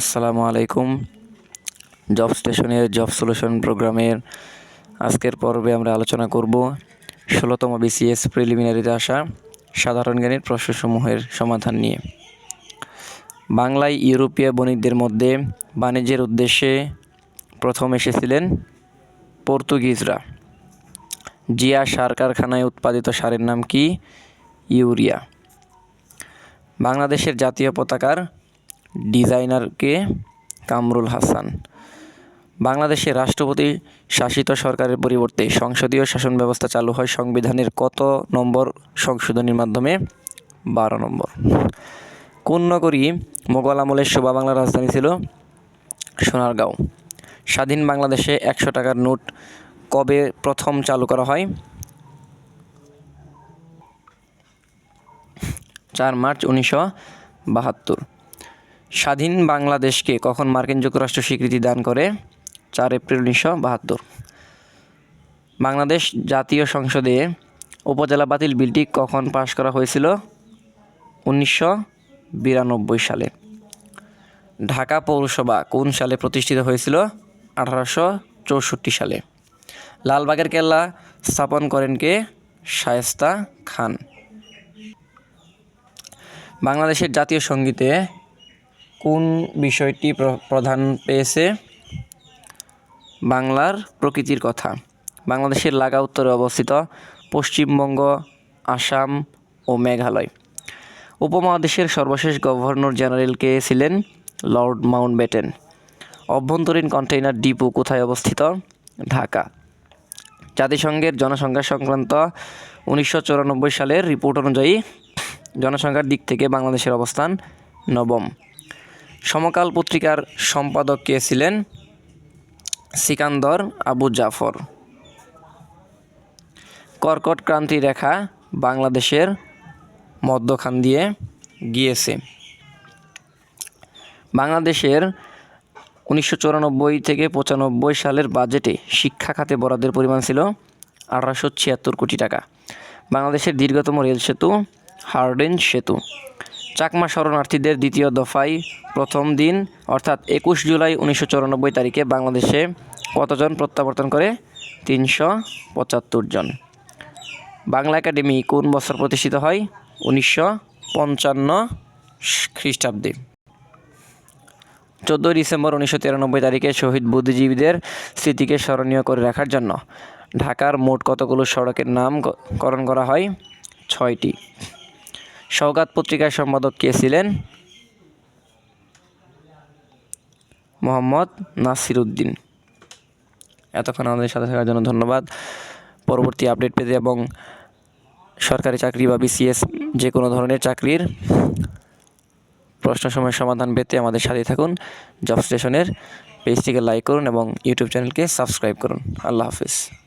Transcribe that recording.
আসসালামু আলাইকুম। জব স্টেশনের জব সলিউশন প্রোগ্রামের আজকের পর্বে আমরা আলোচনা করব ষোলোতম বিসিএস প্রিলিমিনারিতে আসা সাধারণ জ্ঞানের প্রশ্নসমূহের সমাধান নিয়ে। বাংলায় ইউরোপীয় বণিকদের মধ্যে বাণিজ্যের উদ্দেশ্যে প্রথম এসেছিলেন পর্তুগিজরা। জিয়া সার কারখানায় উৎপাদিত সারের নাম কি? ইউরিয়া। বাংলাদেশের জাতীয় পতাকার ডিজাইনারকে কামরুল হাসান। বাংলাদেশে রাষ্ট্রপতি শাসিত সরকারের পরিবর্তে সংসদীয় শাসন ব্যবস্থা চালু হয় সংবিধানের কত নম্বর সংশোধনীর মাধ্যমে? বারো নম্বর। কোন নগরী মোগল আমলের শোভা বাংলার রাজধানী ছিল সোনারগাঁও। স্বাধীন বাংলাদেশে একশো টাকার নোট কবে প্রথম চালু করা হয়? চার মার্চ উনিশশো বাহাত্তর। স্বাধীন বাংলাদেশকে কখন মার্কিন যুক্তরাষ্ট্র স্বীকৃতি দান করে? চার এপ্রিল উনিশশো বাহাত্তর। বাংলাদেশ জাতীয় সংসদে উপজেলা বাতিল বিলটি কখন পাশ করা হয়েছিল? উনিশশো বিরানব্বই সালে। ঢাকা পৌরসভা কোন সালে প্রতিষ্ঠিত হয়েছিল? আঠারোশো চৌষট্টি সালে। লালবাগের কেল্লা স্থাপন করেন কে? শায়েস্তা খান। বাংলাদেশের জাতীয় সঙ্গীতে কোন বিষয়টি প্র- প্রধান পেয়েছে? বাংলার প্রকৃতির কথা। বাংলাদেশের লাগা উত্তরে অবস্থিত পশ্চিমবঙ্গ, আসাম ও মেঘালয়। উপমহাদেশের সর্বশেষ গভর্নর জেনারেল কে ছিলেন? Lord Mountbatten. অভ্যন্তরীণ কন্টেইনার ডিপো কোথায় অবস্থিত? ঢাকা। জাতিসংঘের জনসংখ্যা সংক্রান্ত উনিশশো চুরানব্বই সালের রিপোর্ট অনুযায়ী জনসংখ্যার দিক থেকে বাংলাদেশের অবস্থান নবম। সমকাল পত্রিকার সম্পাদক কে ছিলেন? সিকান্দর আবু জাফর। কর্কট ক্রান্তি রেখা বাংলাদেশের মধ্যখান দিয়ে গিয়েছে। বাংলাদেশের উনিশশো চুরানব্বই থেকে পঁচানব্বই সালের বাজেটে শিক্ষা খাতে বরাদ্দের পরিমাণ ছিল আঠারোশো ছিয়াত্তর কোটি টাকা। বাংলাদেশের দীর্ঘতম রেল সেতু হার্ডেন সেতু। চাকমা শরণার্থীদের দ্বিতীয় দফায় প্রথম দিন, অর্থাৎ একুশ জুলাই উনিশশো চুরানব্বই তারিখে বাংলাদেশে কতজন প্রত্যাবর্তন করে? তিনশো পঁচাত্তর জন। বাংলা একাডেমি কোন বছর প্রতিষ্ঠিত হয়? উনিশশো পঞ্চান্ন খ্রিস্টাব্দে। চোদ্দোই ডিসেম্বর উনিশশো তিরানব্বই তারিখে শহীদ বুদ্ধিজীবীদের স্মৃতিকে স্মরণীয় করে রাখার জন্য ঢাকার মোট কতগুলো সড়কের নামকরণ করা হয়? ছয়টি। সৌগাত পত্রিকার সম্পাদক কে ছিলেন? মোহাম্মদ নাসির উদ্দিন এতক্ষণ আমাদের সাথে থাকার জন্য ধন্যবাদ। পরবর্তী আপডেট পেতে এবং সরকারি চাকরি বা বিসিএস যে কোনো ধরনের চাকরির প্রশ্ন সময়ের সমাধান পেতে আমাদের সাথে থাকুন। জব স্টেশনের পেজটিকে লাইক করুন এবং ইউটিউব চ্যানেলকে সাবস্ক্রাইব করুন। আল্লাহ হাফিজ।